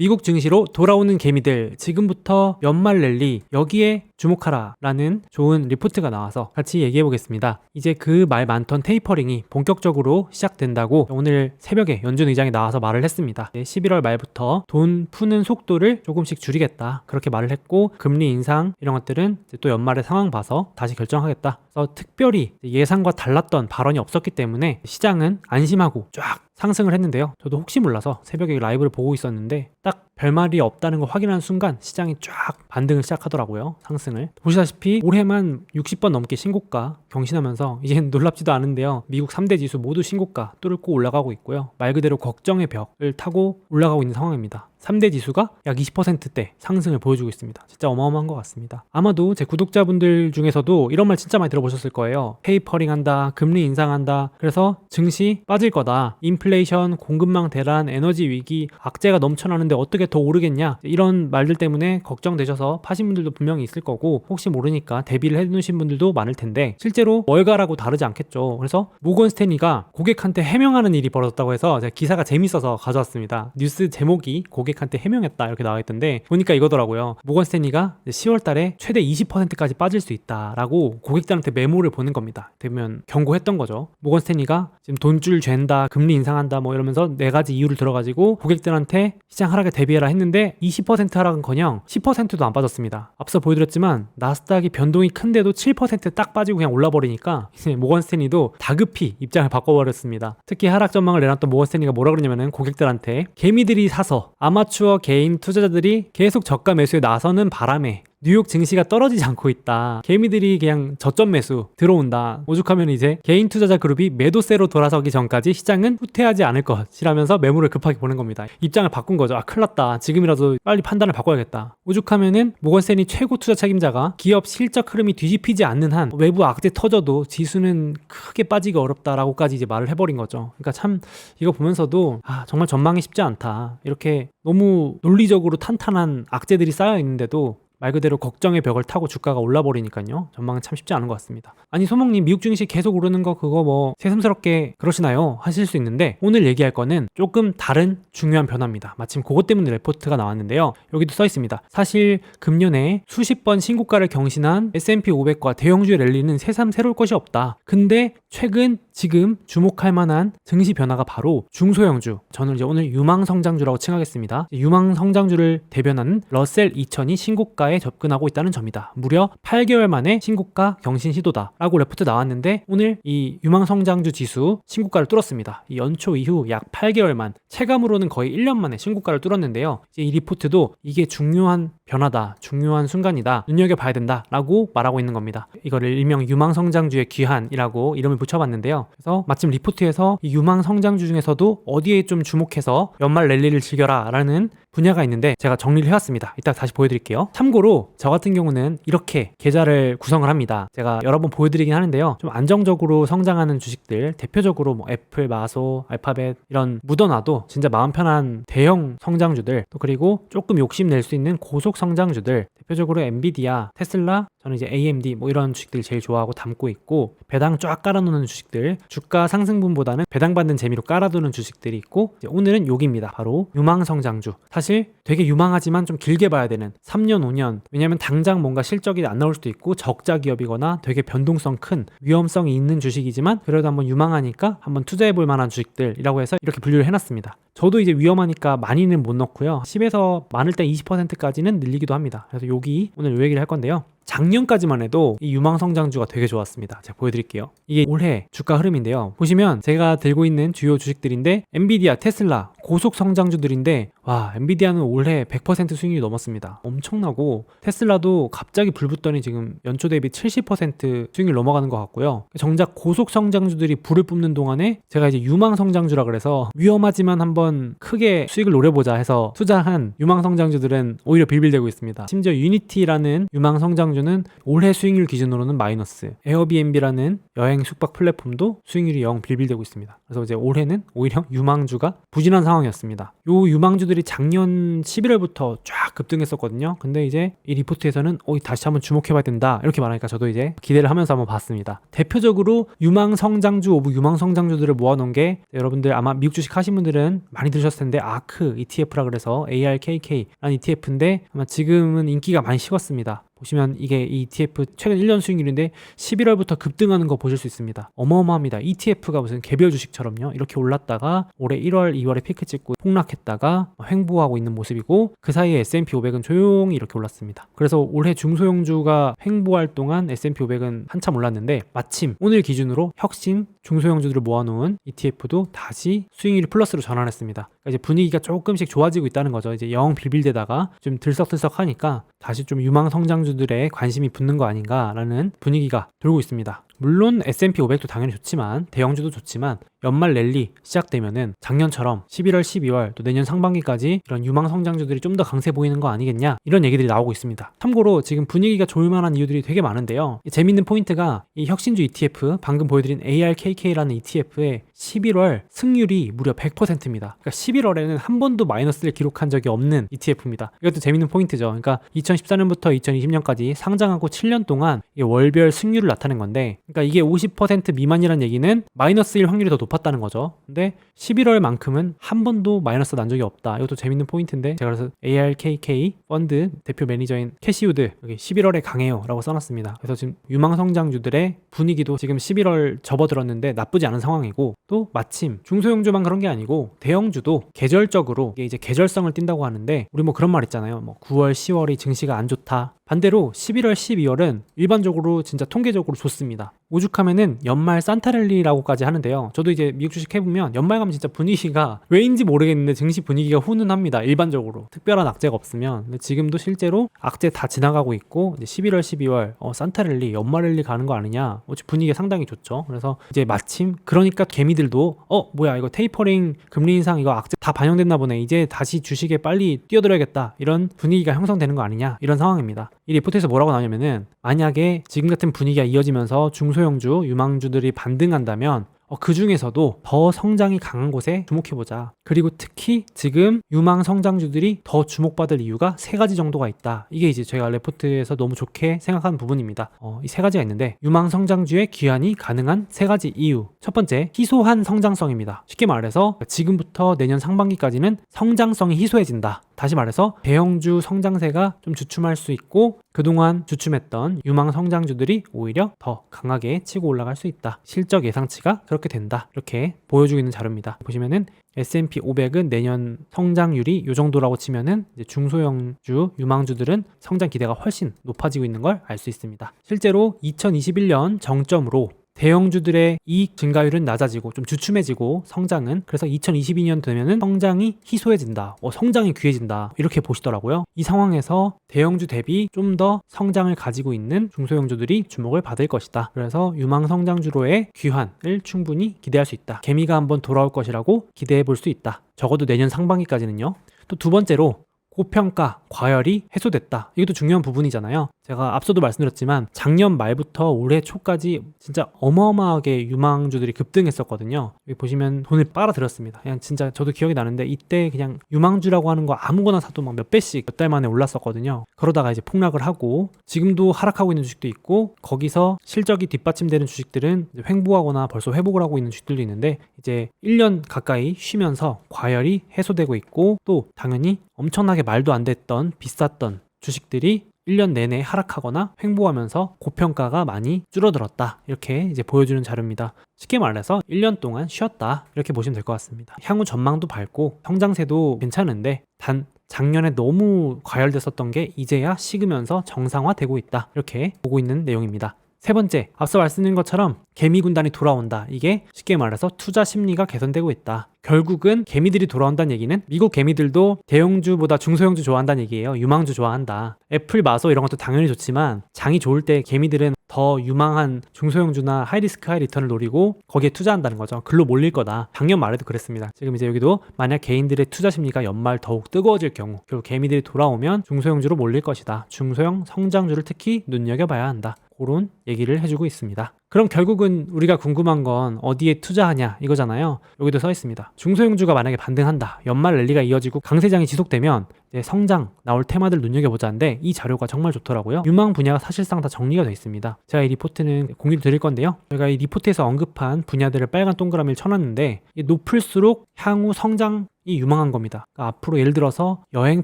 미국 증시로 돌아오는 개미들 지금부터 연말 랠리 여기에 주목하라 라는 좋은 리포트가 나와서 같이 얘기해 보겠습니다. 이제 그 말 많던 테이퍼링이 본격적으로 시작된다고 오늘 새벽에 연준 의장이 나와서 말을 했습니다. 11월 말부터 돈 푸는 속도를 조금씩 줄이겠다 그렇게 말을 했고 금리 인상 이런 것들은 또 연말의 상황 봐서 다시 결정하겠다. 그래서 특별히 예상과 달랐던 발언이 없었기 때문에 시장은 안심하고 쫙 상승을 했는데요. 저도 혹시 몰라서 새벽에 라이브를 보고 있었는데 딱 별말이 없다는 걸 확인하는 순간 시장이 쫙 반등을 시작하더라고요. 상승을. 보시다시피 올해만 60번 넘게 신고가 경신하면서 이젠 놀랍지도 않은데요. 미국 3대 지수 모두 신고가 뚫고 올라가고 있고요. 말 그대로 걱정의 벽을 타고 올라가고 있는 상황입니다. 3대 지수가 약 20%대 상승을 보여주고 있습니다. 진짜 어마어마한 것 같습니다. 아마도 제 구독자분들 중에서도 이런 말 진짜 많이 들어보셨을 거예요. 페이퍼링 한다, 금리 인상한다. 그래서 증시 빠질 거다. 인플레이션, 공급망 대란, 에너지 위기, 악재가 넘쳐나는데 어떻게 더 오르겠냐. 이런 말들 때문에 걱정되셔서 파신 분들도 분명히 있을 거고 혹시 모르니까 대비를 해놓으신 분들도 많을 텐데 실제로 월가라고 다르지 않겠죠. 그래서 모건 스탠리가 고객한테 해명하는 일이 벌어졌다고 해서 제가 기사가 재밌어서 가져왔습니다. 뉴스 제목이 고객한테 해명했다 이렇게 나와 있던데 보니까 이거더라고요. 모건 스탠리가 10월 달에 최대 20%까지 빠질 수 있다라고 고객들한테 메모를 보낸 겁니다. 되면 경고했던 거죠. 모건 스탠리가 지금 돈줄 잰다, 금리 인상한다 뭐 이러면서 네 가지 이유를 들어가지고 고객들한테 시장 하락에 대비해 라 했는데 20% 하락은커녕 10%도 안 빠졌습니다. 앞서 보여드렸지만 나스닥이 변동이 큰데도 7%딱 빠지고 그냥 올라버리니까 이제 모건 스탠리도 다급히 입장을 바꿔버렸습니다. 특히 하락 전망을 내놨던 모건 스탠리가 뭐라 그러냐면은 고객들한테 개미들이 사서 아마추어 개인 투자자들이 계속 저가 매수에 나서는 바람에 뉴욕 증시가 떨어지지 않고 있다. 개미들이 그냥 저점 매수 들어온다. 오죽하면 이제 개인 투자자 그룹이 매도세로 돌아서기 전까지 시장은 후퇴하지 않을 것이라면서 매물을 급하게 보낸 겁니다. 입장을 바꾼 거죠. 아, 큰일 났다. 지금이라도 빨리 판단을 바꿔야겠다. 오죽하면은 모건센이 최고 투자 책임자가 기업 실적 흐름이 뒤집히지 않는 한 외부 악재 터져도 지수는 크게 빠지기 어렵다라고까지 이제 말을 해버린 거죠. 그러니까 참 이거 보면서도 아, 정말 전망이 쉽지 않다. 이렇게 너무 논리적으로 탄탄한 악재들이 쌓여 있는데도 말 그대로 걱정의 벽을 타고 주가가 올라 버리니까요. 전망은 참 쉽지 않은 것 같습니다. 아니 소목님 미국 증시 계속 오르는 거 그거 뭐 새삼스럽게 그러시나요? 하실 수 있는데 오늘 얘기할 거는 조금 다른 중요한 변화입니다. 마침 그것 때문에 레포트가 나왔는데요. 여기도 써 있습니다. 사실 금년에 수십 번 신고가를 경신한 S&P 500과 대형주의 랠리는 새삼 새로울 것이 없다. 근데 최근 지금 주목할 만한 증시 변화가 바로 중소형주. 저는 이제 오늘 유망 성장주라고 칭하겠습니다. 유망 성장주를 대변하는 러셀 2000이 신고가 에 접근하고 있다는 점이다. 무려 8개월 만에 신고가 경신 시도다. 라고 레포트 나왔는데 오늘 이 유망 성장주 지수 신고가를 뚫었습니다. 이 연초 이후 약 8개월만 체감으로는 거의 1년 만에 신고가를 뚫었는데요. 이제 이 리포트도 이게 중요한 변화다, 중요한 순간이다, 눈여겨봐야 된다 라고 말하고 있는 겁니다. 이거를 일명 유망 성장주의 귀한이라고 이름을 붙여봤는데요. 그래서 마침 리포트에서 이 유망 성장주 중에서도 어디에 좀 주목해서 연말 랠리를 즐겨라 라는 분야가 있는데 제가 정리를 해왔습니다. 이따 다시 보여드릴게요. 참고로 저 같은 경우는 이렇게 계좌를 구성을 합니다. 제가 여러 번 보여드리긴 하는데요. 좀 안정적으로 성장하는 주식들, 대표적으로 뭐 애플, 마소, 알파벳 이런 묻어놔도 진짜 마음 편한 대형 성장주들 또 그리고 조금 욕심 낼 수 있는 고속 성장주들 대표적으로 엔비디아, 테슬라, 저는 이제 AMD 뭐 이런 주식들 제일 좋아하고 담고 있고 배당 쫙 깔아놓는 주식들 주가 상승분보다는 배당 받는 재미로 깔아두는 주식들이 있고 오늘은 여기입니다. 바로 유망 성장주. 사실 되게 유망하지만 좀 길게 봐야 되는 3년 5년 왜냐하면 당장 뭔가 실적이 안 나올 수도 있고 적자 기업이거나 되게 변동성 큰 위험성이 있는 주식이지만 그래도 한번 유망하니까 한번 투자해 볼 만한 주식들이라고 해서 이렇게 분류를 해놨습니다. 저도 이제 위험하니까 많이는 못 넣고요. 10에서 많을 때 20%까지는 늘리기도 합니다. 그래서 여기 오늘 요 얘기를 할 건데요. 작년까지만 해도 이 유망 성장주가 되게 좋았습니다. 제가 보여드릴게요. 이게 올해 주가 흐름인데요. 보시면 제가 들고 있는 주요 주식들인데 엔비디아, 테슬라 고속 성장주들인데 와 엔비디아는 올해 100% 수익률이 넘었습니다. 엄청나고 테슬라도 갑자기 불 붙더니 지금 연초 대비 70% 수익률 넘어가는 것 같고요. 정작 고속 성장주들이 불을 뿜는 동안에 제가 이제 유망 성장주라 그래서 위험하지만 한번 크게 수익을 노려보자 해서 투자한 유망 성장주들은 오히려 빌빌대고 있습니다. 심지어 유니티라는 유망 성장주 중소형주는 올해 수익률 기준으로는 마이너스. 에어비앤비라는 여행 숙박 플랫폼도 수익률이 영 빌빌대고 있습니다. 그래서 이제 올해는 오히려 유망주가 부진한 상황이었습니다. 요 유망주들이 작년 11월부터 쫙 급등했었거든요. 근데 이제 이 리포트에서는 어, 다시 한번 주목해봐야 된다 이렇게 말하니까 저도 이제 기대를 하면서 한번 봤습니다. 대표적으로 유망 성장주 오브 유망 성장주들을 모아놓은 게 여러분들 아마 미국 주식 하신 분들은 많이 들으셨을 텐데 아크 ETF라 그래서 ARKK라는 ETF인데 아마 지금은 인기가 많이 식었습니다. 보시면 이게 이 ETF 최근 1년 수익률인데 11월부터 급등하는 거 보실 수 있습니다. 어마어마합니다. ETF가 무슨 개별 주식처럼요. 이렇게 올랐다가 올해 1월, 2월에 피크 찍고 폭락했다가 횡보하고 있는 모습이고 그 사이에 S&P 500은 조용히 이렇게 올랐습니다. 그래서 올해 중소형주가 횡보할 동안 S&P 500은 한참 올랐는데 마침 오늘 기준으로 혁신 중소형주들을 모아놓은 ETF도 다시 수익률이 플러스로 전환했습니다. 그러니까 이제 분위기가 조금씩 좋아지고 있다는 거죠. 이제 영 빌빌대다가 좀 들썩들썩하니까 다시 좀 유망 성장주들의 관심이 붙는 거 아닌가라는 분위기가 돌고 있습니다. 물론 S&P 500도 당연히 좋지만 대형주도 좋지만 연말 랠리 시작되면은 작년처럼 11월, 12월 또 내년 상반기까지 이런 유망 성장주들이 좀 더 강세 보이는 거 아니겠냐 이런 얘기들이 나오고 있습니다. 참고로 지금 분위기가 좋을 만한 이유들이 되게 많은데요. 재밌는 포인트가 이 혁신주 ETF 방금 보여드린 ARKK라는 ETF의 11월 승률이 무려 100%입니다. 그러니까 11월에는 한 번도 마이너스를 기록한 적이 없는 ETF입니다. 이것도 재밌는 포인트죠. 그러니까 2014년부터 2020년까지 상장하고 7년 동안 이 월별 승률을 나타낸 건데 그러니까 이게 50% 미만이라는 얘기는 마이너스일 확률이 더 높았다는 거죠. 근데 11월만큼은 한 번도 마이너스 난 적이 없다. 이것도 재밌는 포인트인데 제가 그래서 ARKK 펀드 대표 매니저인 캐시우드 여기 11월에 강해요라고 써놨습니다. 그래서 지금 유망 성장주들의 분위기도 지금 11월 접어들었는데 나쁘지 않은 상황이고 또 마침 중소형주만 그런 게 아니고 대형주도 계절적으로 이게 이제 계절성을 띈다고 하는데 우리 뭐 그런 말 있잖아요. 뭐 9월, 10월이 증시가 안 좋다. 반대로 11월, 12월은 일반적으로 진짜 통계적으로 좋습니다. 오죽하면은 연말 산타랠리라고까지 하는데요. 저도 이제 미국 주식 해보면 연말 가면 진짜 분위기가 왜인지 모르겠는데 증시 분위기가 훈훈합니다. 일반적으로 특별한 악재가 없으면. 근데 지금도 실제로 악재 다 지나가고 있고 이제 11월, 12월 어, 산타랠리, 연말랠리 가는 거 아니냐. 어찌 분위기가 상당히 좋죠. 그래서 이제 마침 그러니까 개미들도 어 뭐야 이거 테이퍼링 금리 인상 이거 악재 다 반영됐나 보네. 이제 다시 주식에 빨리 뛰어들어야겠다. 이런 분위기가 형성되는 거 아니냐 이런 상황입니다. 이 리포트에서 뭐라고 나오냐면은 만약에 지금 같은 분위기가 이어지면서 중소 형주, 유망주들이 반등한다면 어, 그 중에서도 더 성장이 강한 곳에 주목해보자. 그리고 특히 지금 유망 성장주들이 더 주목받을 이유가 세 가지 정도가 있다. 이게 이제 제가 레포트에서 너무 좋게 생각한 부분입니다. 어, 이 세 가지가 있는데 유망 성장주의 귀환이 가능한 세 가지 이유. 첫 번째, 희소한 성장성입니다. 쉽게 말해서 지금부터 내년 상반기까지는 성장성이 희소해진다. 다시 말해서 대형주 성장세가 좀 주춤할 수 있고 그동안 주춤했던 유망 성장주들이 오히려 더 강하게 치고 올라갈 수 있다. 실적 예상치가 그렇게 된다. 이렇게 보여주고 있는 자료입니다. 보시면은 S&P 500은 내년 성장률이 이 정도라고 치면은 중소형주, 유망주들은 성장 기대가 훨씬 높아지고 있는 걸 알 수 있습니다. 실제로 2021년 정점으로 대형주들의 이익 증가율은 낮아지고 좀 주춤해지고 성장은 그래서 2022년 되면은 성장이 희소해진다. 어, 성장이 귀해진다. 이렇게 보시더라고요. 이 상황에서 대형주 대비 좀 더 성장을 가지고 있는 중소형주들이 주목을 받을 것이다. 그래서 유망 성장주로의 귀환을 충분히 기대할 수 있다. 개미가 한번 돌아올 것이라고 기대해 볼 수 있다. 적어도 내년 상반기까지는요. 또 두 번째로 고평가, 과열이 해소됐다. 이것도 중요한 부분이잖아요. 제가 앞서도 말씀드렸지만 작년 말부터 올해 초까지 진짜 어마어마하게 유망주들이 급등했었거든요. 여기 보시면 돈을 빨아들였습니다. 그냥 진짜 저도 기억이 나는데 이때 그냥 유망주라고 하는 거 아무거나 사도 막 몇 배씩 몇 달 만에 올랐었거든요. 그러다가 이제 폭락을 하고 지금도 하락하고 있는 주식도 있고 거기서 실적이 뒷받침되는 주식들은 횡보하거나 벌써 회복을 하고 있는 주식들도 있는데 이제 1년 가까이 쉬면서 과열이 해소되고 있고 또 당연히 엄청나게 말도 안 됐던 비쌌던 주식들이 1년 내내 하락하거나 횡보하면서 고평가가 많이 줄어들었다. 이렇게 이제 보여주는 자료입니다. 쉽게 말해서 1년 동안 쉬었다. 이렇게 보시면 될 것 같습니다. 향후 전망도 밝고 성장세도 괜찮은데 단 작년에 너무 과열됐었던 게 이제야 식으면서 정상화되고 있다. 이렇게 보고 있는 내용입니다. 세 번째, 앞서 말씀드린 것처럼 개미 군단이 돌아온다. 이게 쉽게 말해서 투자 심리가 개선되고 있다. 결국은 개미들이 돌아온다는 얘기는 미국 개미들도 대형주보다 중소형주 좋아한다는 얘기예요. 유망주 좋아한다. 애플, 마소 이런 것도 당연히 좋지만 장이 좋을 때 개미들은 더 유망한 중소형주나 하이리스크 하이리턴을 노리고 거기에 투자한다는 거죠. 글로 몰릴 거다. 작년 말에도 그랬습니다. 지금 이제 여기도 만약 개인들의 투자 심리가 연말 더욱 뜨거워질 경우 결국 개미들이 돌아오면 중소형주로 몰릴 것이다. 중소형 성장주를 특히 눈여겨봐야 한다. 그런 얘기를 해주고 있습니다. 그럼 결국은 우리가 궁금한 건 어디에 투자하냐 이거잖아요. 여기도 써 있습니다. 중소형주가 만약에 반등한다. 연말 랠리가 이어지고 강세장이 지속되면 성장 나올 테마들 눈여겨보자인데 이 자료가 정말 좋더라고요. 유망 분야가 사실상 다 정리가 되어 있습니다. 제가 이 리포트는 공유를 드릴 건데요. 저희가 이 리포트에서 언급한 분야들을 빨간 동그라미를 쳐놨는데 높을수록 향후 성장 이 유망한 겁니다. 그러니까 앞으로 예를 들어서 여행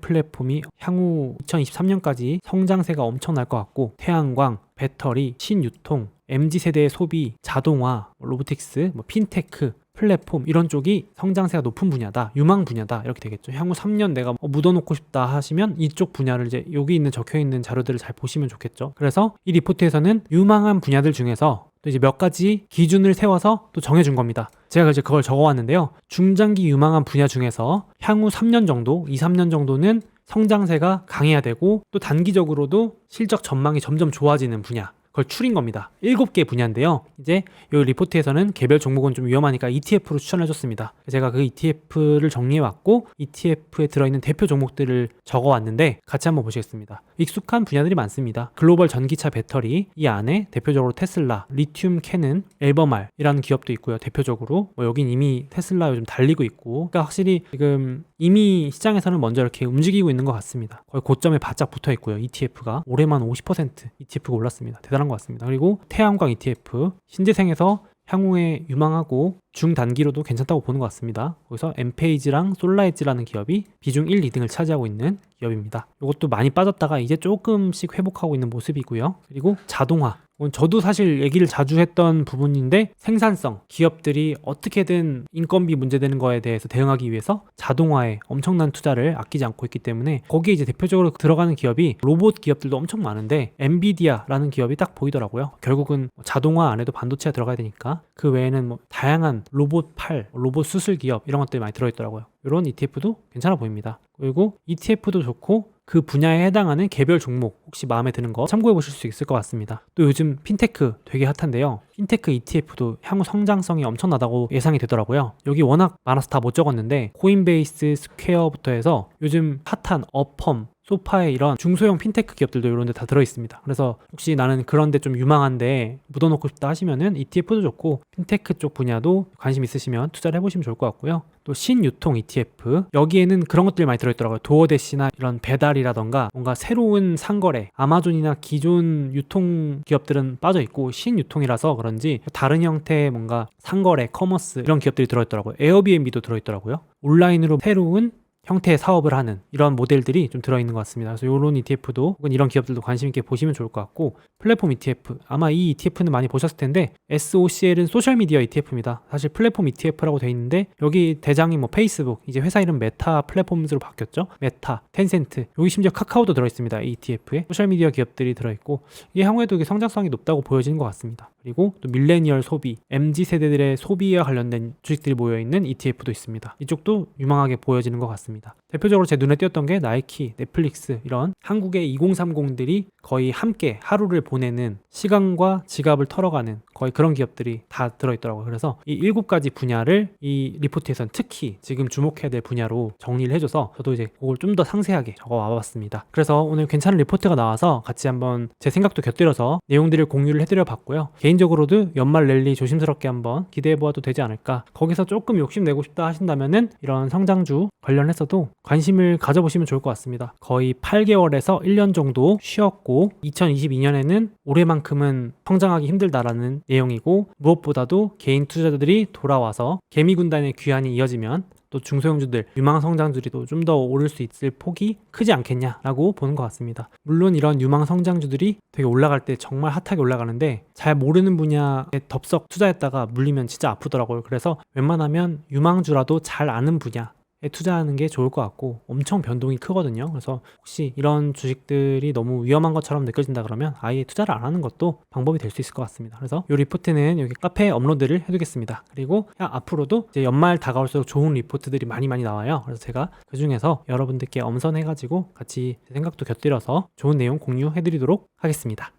플랫폼이 향후 2023년까지 성장세가 엄청날 것 같고 태양광, 배터리, 신유통, MZ 세대의 소비, 자동화, 뭐 로보틱스, 뭐 핀테크, 플랫폼 이런 쪽이 성장세가 높은 분야다, 유망 분야다 이렇게 되겠죠. 향후 3년 내가 뭐 묻어놓고 싶다 하시면 이쪽 분야를 이제 여기 있는 적혀 있는 자료들을 잘 보시면 좋겠죠. 그래서 이 리포트에서는 유망한 분야들 중에서 또 이제 몇 가지 기준을 세워서 또 정해준 겁니다. 제가 이제 그걸 적어왔는데요. 중장기 유망한 분야 중에서 향후 3년 정도, 2, 3년 정도는 성장세가 강해야 되고 또 단기적으로도 실적 전망이 점점 좋아지는 분야. 그걸 추린 겁니다. 7개 분야인데요. 이제 이 리포트에서는 개별 종목은 좀 위험하니까 ETF로 추천해 줬습니다. 제가 그 ETF를 정리해 왔고 ETF에 들어있는 대표 종목들을 적어 왔는데 같이 한번 보시겠습니다. 익숙한 분야들이 많습니다. 글로벌 전기차 배터리 이 안에 대표적으로 테슬라, 리튬 캐는, 엘버말이라는 기업도 있고요. 대표적으로 뭐 여긴 이미 테슬라 요즘 달리고 있고 그러니까 확실히 지금 이미 시장에서는 먼저 이렇게 움직이고 있는 것 같습니다. 거의 고점에 바짝 붙어 있고요. ETF가 올해만 50% ETF가 올랐습니다. 대단한 것 같습니다. 그리고 태양광 ETF 신재생에서 향후에 유망하고 중단기로도 괜찮다고 보는 것 같습니다. 거기서 엠페이지랑 솔라에지라는 기업이 비중 1, 2등을 차지하고 있는 기업입니다. 이것도 많이 빠졌다가 이제 조금씩 회복하고 있는 모습이고요. 그리고 자동화. 저도 사실 얘기를 자주 했던 부분인데 생산성, 기업들이 어떻게든 인건비 문제되는 거에 대해서 대응하기 위해서 자동화에 엄청난 투자를 아끼지 않고 있기 때문에 거기에 이제 대표적으로 들어가는 기업이 로봇 기업들도 엄청 많은데 엔비디아라는 기업이 딱 보이더라고요. 결국은 자동화 안에도 반도체가 들어가야 되니까 그 외에는 뭐 다양한 로봇 팔, 로봇 수술 기업 이런 것들이 많이 들어있더라고요. 이런 ETF도 괜찮아 보입니다. 그리고 ETF도 좋고 그 분야에 해당하는 개별 종목 혹시 마음에 드는 거 참고해 보실 수 있을 것 같습니다. 또 요즘 핀테크 되게 핫한데요. 핀테크 ETF도 향후 성장성이 엄청나다고 예상이 되더라고요. 여기 워낙 많아서 다 못 적었는데 코인베이스, 스퀘어부터 해서 요즘 핫한 어펌, 소파에 이런 중소형 핀테크 기업들도 이런 데 다 들어 있습니다. 그래서 혹시 나는 그런 데 좀 유망한데 묻어놓고 싶다 하시면은 ETF도 좋고 핀테크 쪽 분야도 관심 있으시면 투자를 해보시면 좋을 것 같고요. 또 신유통 ETF 여기에는 그런 것들이 많이 들어있더라고요. 도어대시나 이런 배달이라던가 뭔가 새로운 상거래 아마존이나 기존 유통 기업들은 빠져 있고 신유통이라서 그런지 다른 형태의 뭔가 상거래 커머스 이런 기업들이 들어있더라고요. 에어비앤비도 들어있더라고요. 온라인으로 새로운 형태의 사업을 하는 이런 모델들이 좀 들어있는 것 같습니다. 그래서 이런 ETF도 혹은 이런 기업들도 관심 있게 보시면 좋을 것 같고 플랫폼 ETF 아마 이 ETF는 많이 보셨을 텐데 SOCL은 소셜미디어 ETF입니다. 사실 플랫폼 ETF라고 돼 있는데 여기 대장이 뭐 페이스북 이제 회사 이름 메타 플랫폼으로 바뀌었죠. 메타, 텐센트 여기 심지어 카카오도 들어있습니다. 이 ETF에 소셜미디어 기업들이 들어있고 이게 향후에도 이게 성장성이 높다고 보여지는 것 같습니다. 그리고 또 밀레니얼 소비, MZ 세대들의 소비와 관련된 주식들이 모여 있는 ETF도 있습니다. 이쪽도 유망하게 보여지는 것 같습니다. 대표적으로 제 눈에 띄었던 게 나이키, 넷플릭스 이런 한국의 2030들이 거의 함께 하루를 보내는 시간과 지갑을 털어가는 거의 그런 기업들이 다 들어있더라고요. 그래서 이 일곱 가지 분야를 이 리포트에선 특히 지금 주목해야 될 분야로 정리를 해줘서 저도 이제 그걸 좀 더 상세하게 적어 와봤습니다. 그래서 오늘 괜찮은 리포트가 나와서 같이 한번 제 생각도 곁들여서 내용들을 공유를 해드려 봤고요. 개인적으로도 연말 랠리 조심스럽게 한번 기대해 보아도 되지 않을까. 거기서 조금 욕심내고 싶다 하신다면은 이런 성장주 관련해서도 관심을 가져보시면 좋을 것 같습니다. 거의 8개월에서 1년 정도 쉬었고 2022년에는 올해만큼은 성장하기 힘들다라는 내용이고 무엇보다도 개인 투자자들이 돌아와서 개미 군단의 귀환이 이어지면 또 중소형주들 유망 성장주들이 또좀더 오를 수 있을 폭이 크지 않겠냐라고 보는 것 같습니다. 물론 이런 유망 성장주들이 되게 올라갈 때 정말 핫하게 올라가는데 잘 모르는 분야에 덥석 투자했다가 물리면 진짜 아프더라고요. 그래서 웬만하면 유망주라도 잘 아는 분야 투자하는 게 좋을 것 같고 엄청 변동이 크거든요. 그래서 혹시 이런 주식들이 너무 위험한 것처럼 느껴진다 그러면 아예 투자를 안 하는 것도 방법이 될 수 있을 것 같습니다. 그래서 이 리포트는 여기 카페에 업로드를 해두겠습니다. 그리고 앞으로도 이제 연말 다가올수록 좋은 리포트들이 많이 많이 나와요. 그래서 제가 그 중에서 여러분들께 엄선해가지고 같이 제 생각도 곁들여서 좋은 내용 공유해드리도록 하겠습니다.